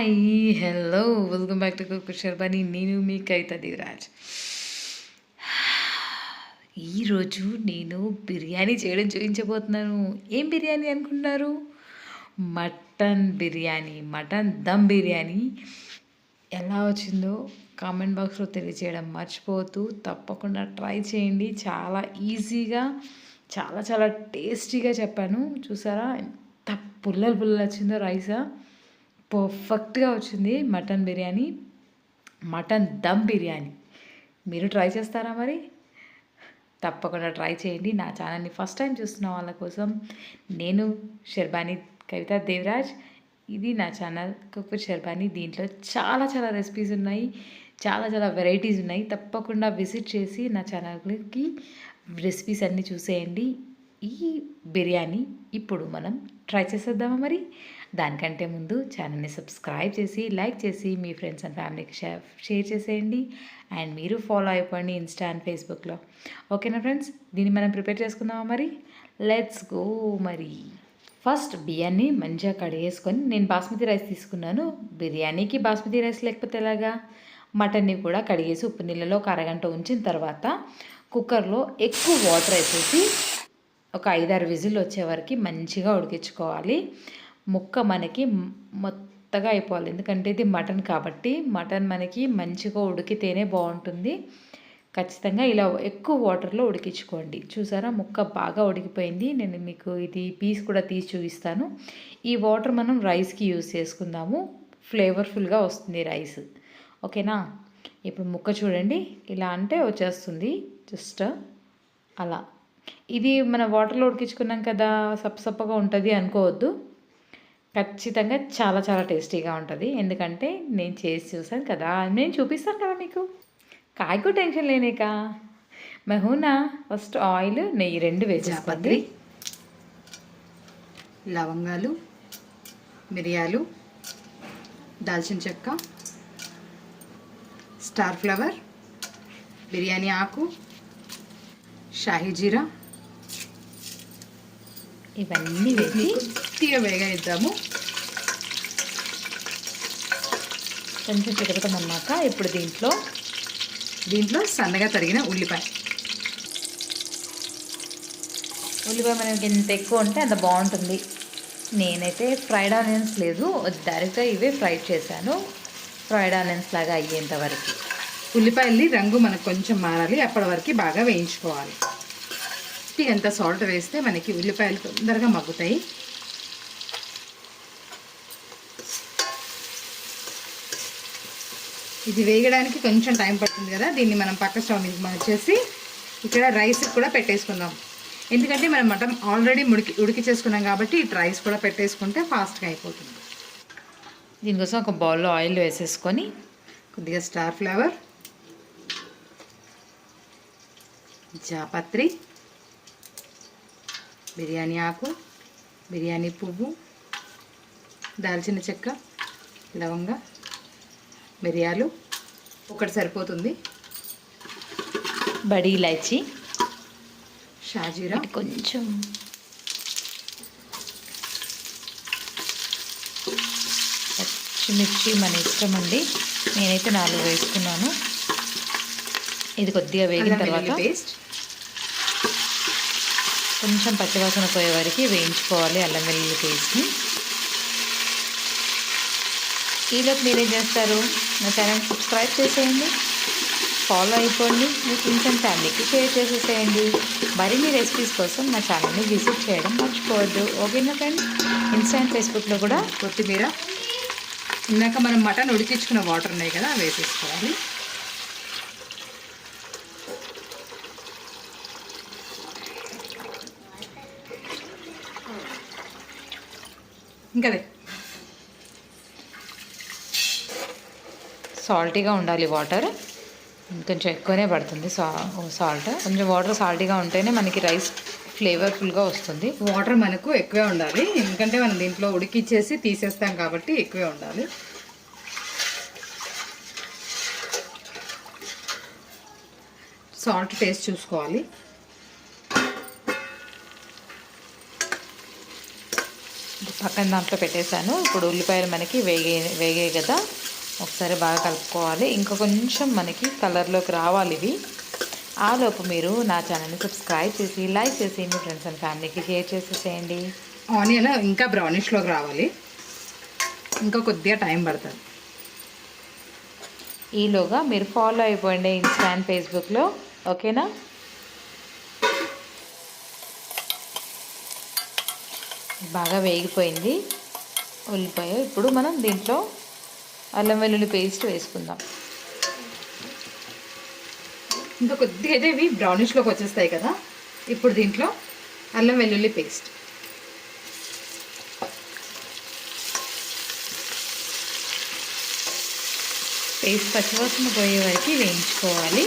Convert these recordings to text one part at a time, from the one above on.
Hi hello welcome back to cook Sharbani నేను మీ కవిత దేవరాజ్ ఈరోజు నేను బిర్యానీ చేయడం చూపించబోతున్నాను. ఏం బిర్యానీ అనుకుంటున్నారు? Mutton biryani mutton dum biryani. ఎలా వచ్చిందో కామెంట్ బాక్స్లో తెలియజేయడం మర్చిపోతూ తప్పకుండా ట్రై చేయండి. చాలా ఈజీగా చాలా చాలా టేస్టీగా చెప్పాను. చూసారా? ఎంత పుల్లలు పుల్లలు వచ్చిందో రైసా? పర్ఫెక్ట్గా వచ్చింది mutton biryani mutton dum biryani. మీరు ట్రై చేస్తారా మరి? తప్పకుండా ట్రై చేయండి. నా ఛానల్ని ఫస్ట్ టైం చూస్తున్న వాళ్ళ కోసం నేను షర్బానీ కవిత దేవరాజ్. ఇది నా ఛానల్ కుక్ షర్బానీ. దీంట్లో చాలా చాలా రెసిపీస్ ఉన్నాయి. చాలా చాలా వెరైటీస్ ఉన్నాయి. తప్పకుండా విజిట్ చేసి నా ఛానల్కి రెసిపీస్ అన్నీ చూసేయండి. ఈ బిర్యానీ ఇప్పుడు మనం ట్రై చేసేద్దామా మరి? దానికంటే ముందు ఛానల్ని సబ్స్క్రైబ్ చేసి లైక్ చేసి మీ ఫ్రెండ్స్ అండ్ ఫ్యామిలీకి షేర్ చేసేయండి. అండ్ మీరు ఫాలో అయిపోండి ఇన్స్టా అండ్ ఫేస్బుక్లో. ఓకేనా ఫ్రెండ్స్? దీన్ని మనం ప్రిపేర్ చేసుకుందామా మరి? లెట్స్ గో మరి. ఫస్ట్ బియ్యాన్ని మంచిగా కడిగేసుకొని నేను బాస్మతి రైస్ తీసుకున్నాను. బిర్యానీకి బాస్మతి రైస్ లేకపోతే ఎలాగా? మటన్ని కూడా కడిగేసి ఉప్పు నీళ్ళలో ఒక అరగంట ఉంచిన తర్వాత కుక్కర్లో ఎక్కువ వాటర్ వేసేసి ఒక ఐదారు విజిల్ వచ్చే వరకు మంచిగా ఉడికించుకోవాలి. ముక్క మనకి మొత్తగా అయిపోవాలి. ఎందుకంటే ఇది మటన్ కాబట్టి మటన్ మనకి మంచిగా ఉడికితేనే బాగుంటుంది. ఖచ్చితంగా ఇలా ఎక్కువ వాటర్లో ఉడికించుకోండి. చూసారా? ముక్క బాగా ఉడికిపోయింది. నేను మీకు ఇది పీస్ కూడా తీసి చూపిస్తాను. ఈ వాటర్ మనం రైస్కి యూస్ చేసుకుందాము. ఫ్లేవర్ఫుల్గా వస్తుంది రైస్. ఓకేనా? ఇప్పుడు ముక్క చూడండి. ఇలా అంటే వచ్చేస్తుంది. జస్ట్ అలా. ఇది మన వాటర్లో ఉడికించుకున్నాం కదా సప్పసప్పగా ఉంటుంది అనుకోవద్దు. ఖచ్చితంగా చాలా చాలా టేస్టీగా ఉంటుంది. ఎందుకంటే నేను చేసి చూసాను కదా నేను చూపిస్తాను కదా మీకు. కాయకు టెన్షన్ లేనేక మెహూనా ఫస్ట్ ఆయిల్ నెయ్యి రెండు వేసేసుకోండి. లవంగాలు మిరియాలు దాల్చిన చెక్క స్టార్ ఫ్లవర్ బిర్యానీ ఆకు షాహీ జీరా. ఇవన్నీ వేసి కొద్దిగా వేగనిద్దాము. కొంచెం చిటకటమన్నాక ఇప్పుడు దీంట్లో దీంట్లో సన్నగా తరిగిన ఉల్లిపాయ. ఉల్లిపాయ మనకి ఎంత ఎక్కువ ఉంటే అంత బాగుంటుంది. నేనైతే ఫ్రైడ్ ఆనియన్స్ లేదు డైరెక్ట్గా ఇవే ఫ్రైడ్ చేశాను. ఫ్రైడ్ ఆనియన్స్ లాగా అయ్యేంత వరకు. ఉల్లిపాయల్ని రంగు మనకు కొంచెం మారాలి అప్పటి వరకు బాగా వేయించుకోవాలి. ఎంత సాల్ట్ వేస్తే మనకి ఉల్లిపాయలు తొందరగా మగ్గుతాయి. ఇది వేగడానికి కొంచెం టైం పడుతుంది కదా దీన్ని మనం పక్క స్టవ్ మీద మార్చేసి ఇక్కడ రైస్ కూడా పెట్టేసుకుందాం. ఎందుకంటే మనం మటన్ ఆల్రెడీ ఉడికి ఉడికి చేసుకున్నాం కాబట్టి ఇటు రైస్ కూడా పెట్టేసుకుంటే ఫాస్ట్గా అయిపోతుంది. దీనికోసం ఒక బౌల్లో ఆయిల్ వేసేసుకొని కొద్దిగా స్టార్ ఫ్లవర్ జాపత్రి బిర్యానీ ఆకు బిర్యానీ పువ్వు దాల్చిన చెక్క లవంగ మిరియాలు ఒకటి సరిపోతుంది. బడి ఇలాచి. షాజీరా. కొంచెం. పచ్చిమిర్చి మన ఇష్టం అండి. నేనైతే నాలుగు వేసుకున్నాను. ఇది కొద్దిగా వేగిన తర్వాత పేస్ట్. కొంచెం పచ్చివాసన పోయే వరకు వేయించుకోవాలి అల్లం వెల్లుల్లి పేస్ట్ని. ఈలోపు మీరేం చేస్తారు? నా ఛానల్ సబ్స్క్రైబ్ చేసేయండి. ఫాలో అయిపోండి. మీ ఫ్రెండ్స్ అండ్ ఫ్యామిలీకి షేర్ చేసేసేయండి. మరిన్ని రెసిపీస్ కోసం నా ఛానల్ని విజిట్ చేయడం మర్చిపోవద్దు. ఓకేనా ఫ్రెండ్స్? ఇన్స్టాంట్ ఫేస్బుక్లో కూడా కొత్తిమీర. ఇందాక మనం మటన్ ఉడికించుకున్న వాటర్ ఉన్నాయి కదా వేసేసుకోవాలి. ఇంకా సాల్టీగా ఉండాలి వాటర్. కొంచెం ఎక్కువనే పడుతుంది సా సాల్ట్. కొంచెం వాటర్ సాల్టీగా ఉంటేనే మనకి రైస్ ఫ్లేవర్ఫుల్గా వస్తుంది. వాటర్ మనకు ఎక్కువే ఉండాలి. ఎందుకంటే మనం దీంట్లో ఉడికిచ్చేసి తీసేస్తాం కాబట్టి ఎక్కువే ఉండాలి. సాల్ట్ టేస్ట్ చూసుకోవాలి. పక్కన దాంట్లో పెట్టేశాను. ఇప్పుడు ఉల్లిపాయలు మనకి వేగే వేగాయి కదా. ఒకసారి బాగా కలుపుకోవాలి. ఇంకా కొంచెం మనకి కలర్లోకి రావాలి ఇవి. ఆలోపు మీరు నా ఛానల్ని సబ్స్క్రైబ్ చేసి లైక్ చేసి మీ ఫ్రెండ్స్ అండ్ ఫ్యామిలీకి షేర్ చేసేసేయండి. ఆనియన్ ఇంకా బ్రౌనిష్లోకి రావాలి. ఇంకా కొద్దిగా టైం పడుతుంది. ఈలోగా మీరు ఫాలో అయిపోండి ఇన్స్టా అండ్ ఫేస్బుక్లో ఓకేనా బాగా వేగిపోయింది. ఉల్లిపాయ ఇప్పుడు మనం దీంట్లో అల్లం వెల్లుల్లి పేస్ట్ వేసుకుందాం. ఇంకా కొద్దిగా అయితే ఇవి బ్రౌనిష్లోకి వచ్చేస్తాయి కదా. ఇప్పుడు దీంట్లో అల్లం వెల్లుల్లి పేస్ట్. పేస్ట్ పచ్చివాసన పోయే వరకు వేయించుకోవాలి.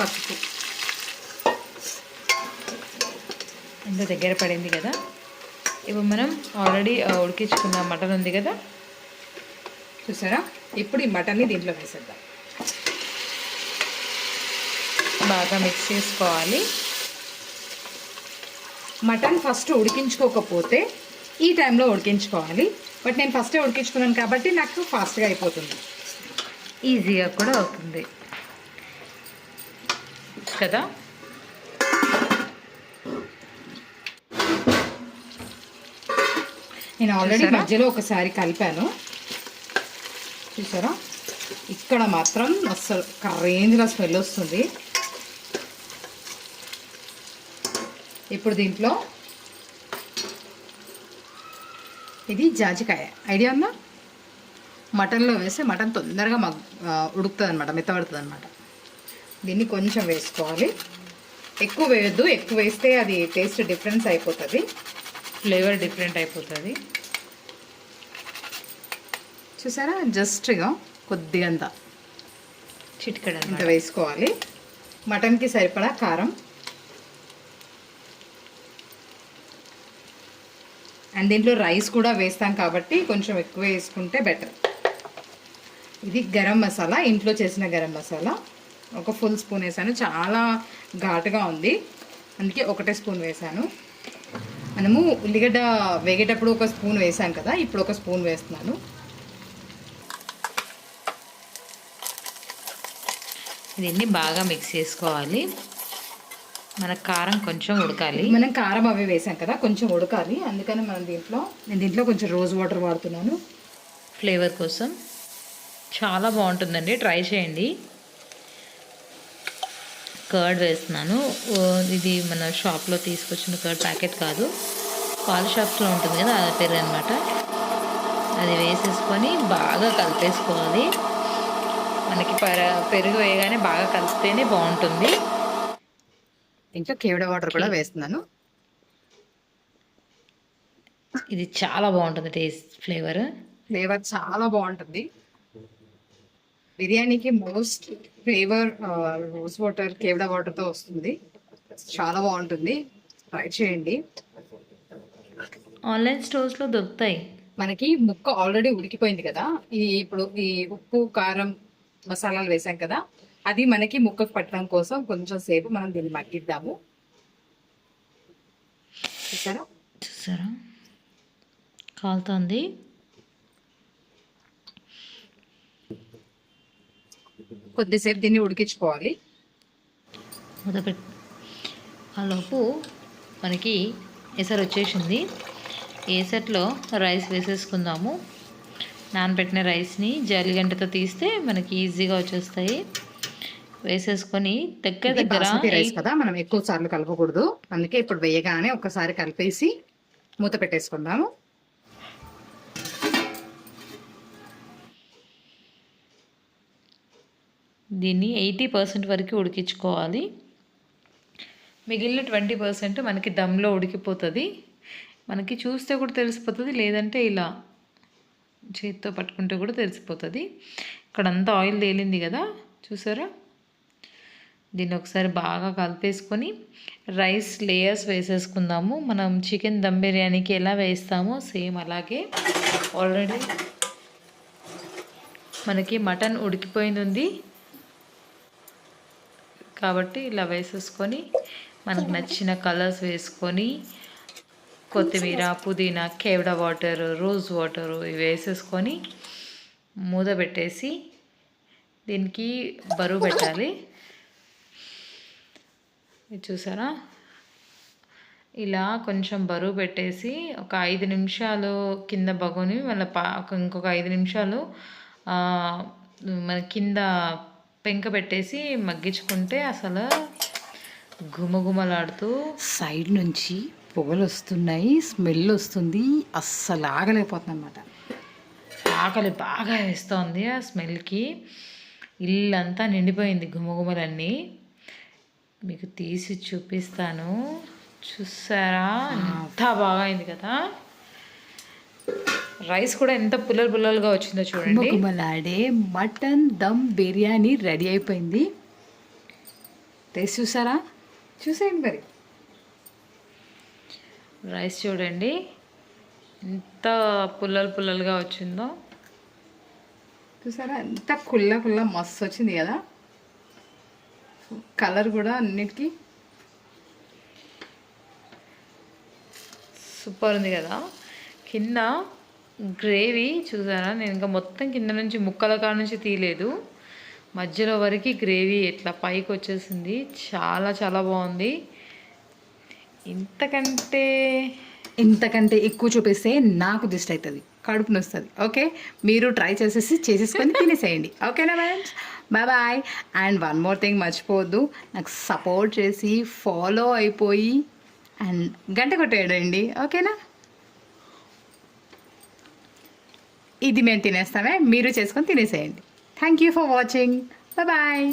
పసుపు. ఎంత దగ్గర పడింది కదా. ఇప్పుడు మనం. ఆల్రెడీ uh, ఉడికించుకున్న మటన్ ఉంది కదా. చూసారా? ఇప్పుడు ఈ మటన్ని దీంట్లో వేసేద్దాం. బాగా మిక్స్ చేసుకోవాలి. మటన్ ఫస్ట్ ఉడికించుకోకపోతే ఈ టైంలో ఉడికించుకోవాలి. బట్ నేను ఫస్టే ఉడికించుకున్నాను కాబట్టి నాకు ఫాస్ట్గా అయిపోతుంది. ఈజీగా కూడా అవుతుంది. కదా? నేను ఆల్రెడీ? మధ్యలో ఒకసారి కలిపాను. చూసారా? ఇక్కడ మాత్రం అస్సలు ఒక రేంజ్లో స్మెల్ వస్తుంది. ఇప్పుడు దీంట్లో ఇది జాజికాయ. ఐడియా ఉందా? మటన్లో వేస్తే మటన్ తొందరగా మగ్ ఉడుకుతుంది అనమాట మెత్తబడుతుంది అనమాట దీన్ని కొంచెం వేసుకోవాలి. ఎక్కువ వేయొద్దు ఎక్కువ వేస్తే అది టేస్ట్ డిఫరెన్స్ అయిపోతుంది. ఫ్లేవర్ డిఫరెంట్ అయిపోతుంది. చూసారా? జస్ట్ ఇక కొద్దిగా అంత. చిటికడ ఇంత వేసుకోవాలి. మటన్కి సరిపడా కారం. అండ్ దీంట్లో రైస్ కూడా వేస్తాం కాబట్టి కొంచెం ఎక్కువ వేసుకుంటే బెటర్. ఇది గరం మసాలా ఇంట్లో చేసిన గరం మసాలా. ఒక ఫుల్ స్పూన్ వేసాను. చాలా ఘాటుగా ఉంది. అందుకే ఒకటే స్పూన్ వేసాను. మనము ఉల్లిగడ్డ వేగేటప్పుడు ఒక స్పూన్ వేసాం కదా ఇప్పుడు ఒక స్పూన్ వేస్తున్నాను. దీన్ని బాగా మిక్స్ చేసుకోవాలి. మన కారం కొంచెం ఉడకాలి. మనం కారం అవి వేసాం కదా కొంచెం ఉడకాలి. అందుకని మనం దీంట్లో నేను దీంట్లో కొంచెం రోజ్ వాటర్ వాడుతున్నాను. ఫ్లేవర్ కోసం. చాలా బాగుంటుందండి. ట్రై చేయండి. కర్డ్ వేస్తున్నాను. ఇది మన షాప్లో తీసుకొచ్చిన కర్డ్ ప్యాకెట్ కాదు. పాల షాప్స్లో ఉంటుంది కదా అది పెరుగు అనమాట అది వేసేసుకొని బాగా కలిపేసుకోవాలి. మనకి పర పెరుగు వేయగానే బాగా కలిపితేనే బాగుంటుంది. ఇంకా కేవడ వాటర్ కూడా వేస్తున్నాను. ఇది చాలా బాగుంటుంది టేస్ట్ ఫ్లేవర్. ఫ్లేవర్ చాలా బాగుంటుంది. బిర్యానీకి మోస్ట్ ఫ్లేవర్ రోజ్ వాటర్ కేవడ వాటర్తో వస్తుంది. చాలా బాగుంటుంది. ట్రై చేయండి. ఆన్లైన్ స్టోర్స్లో దొరుకుతాయి. మనకి ముక్క ఆల్రెడీ ఉడికిపోయింది కదా. ఈ ఇప్పుడు ఈ ఉప్పు కారం మసాలాలు వేసాం కదా. అది మనకి ముక్కకు పట్టడం కోసం కొంచెం సేపు మనం దీన్ని మగ్గిద్దాము. చూసారా? చూసారా? కాలుతోంది. కొద్దిసేపు దీన్ని ఉడికించుకోవాలి. ఆలోపు మనకి ఎసరు వచ్చేసింది. ఎసట్లో రైస్ వేసేసుకుందాము. నానబెట్టిన రైస్ని జల్లిగంటతో తీస్తే మనకి ఈజీగా వచ్చేస్తాయి. వేసేసుకొని దగ్గర దగ్గర రైస్ కదా మనం ఎక్కువ సార్లు కలపకూడదు. అందుకే ఇప్పుడు వేయగానే ఒకసారి కలిపేసి మూత పెట్టేసుకుందాము. దీన్ని ఎయిటీ పర్సెంట్ వరకు ఉడికించుకోవాలి. మిగిలిన ట్వంటీ పర్సెంట్ మనకి దమ్లో ఉడికిపోతుంది. మనకి చూస్తే కూడా తెలిసిపోతుంది లేదంటే ఇలా చేతితో పట్టుకుంటే కూడా తెలిసిపోతుంది. ఇక్కడంతా ఆయిల్ తేలింది కదా చూసారా? దీన్ని ఒకసారి బాగా కలిపేసుకొని రైస్ లేయర్స్ వేసేసుకుందాము. మనం చికెన్ దమ్ బిర్యానీకి ఎలా వేస్తామో సేమ్ అలాగే. ఆల్రెడీ మనకి మటన్ ఉడికిపోయింది ఉంది. కాబట్టి ఇలా వేసేసుకొని మనకు నచ్చిన కలర్స్ వేసుకొని కొత్తిమీర పుదీనా కేవడ వాటర్ రోజ్ వాటర్ ఇవి వేసేసుకొని మూత పెట్టేసి దీనికి బరువు పెట్టాలి. చూసారా? ఇలా కొంచెం బరువు పెట్టేసి ఒక ఐదు నిమిషాలు కింద బగుని మళ్ళీ పా ఇంకొక ఐదు నిమిషాలు మన కింద పెంక పెట్టేసి మగ్గించుకుంటే అసలు గుమగుమలాడుతూ సైడ్ నుంచి పొగలు వస్తున్నాయి స్మెల్ వస్తుంది అస్సలు ఆగలేకపోతుంది అనమాట ఆకలి బాగా వేస్తోంది ఆ స్మెల్కి ఇల్లంతా నిండిపోయింది గుమగుమలన్నీ మీకు తీసి చూపిస్తాను. చూసారా? ఎంత బాగా అయింది కదా? రైస్ కూడా ఎంత పుల్లలు పుల్లలుగా వచ్చిందో చూడండి. గుమగుమలాడే మటన్ దమ్ బిర్యానీ రెడీ అయిపోయింది. టేస్ట్ చూసారా? చూసేయండి మరి. రైస్ చూడండి ఎంత పుల్లలు పుల్లలుగా వచ్చిందో. చూసారా? ఎంత కుల్ల కుల్ల మస్తు వచ్చింది కదా. కలర్ కూడా అన్నిటికీ. సూపర్ ఉంది కదా. కింద గ్రేవీ చూసారా? నేను ఇంకా మొత్తం కింద నుంచి ముక్కల కాడ నుంచి తీయలేదు. మధ్యలో వరకు గ్రేవీ ఇట్లా పైకి వచ్చేసింది. చాలా చాలా బాగుంది. ఇంతకంటే ఇంతకంటే ఎక్కువ చూపిస్తే నాకు దిష్టి అవుతుంది కడుపు నొస్తుంది. ఓకే? మీరు ట్రై చేసేసి చేసేసుకొని తినేసేయండి. ఓకేనా friends bye bye and one more thing మర్చిపోవద్దు. నాకు సపోర్ట్ చేసి ఫాలో అయిపోయి అండ్ గంట కొట్టేయండి. ఓకేనా? ఇది మేము తినేస్తామే మీరు చేసుకొని తినేసేయండి. Thank you for watching bye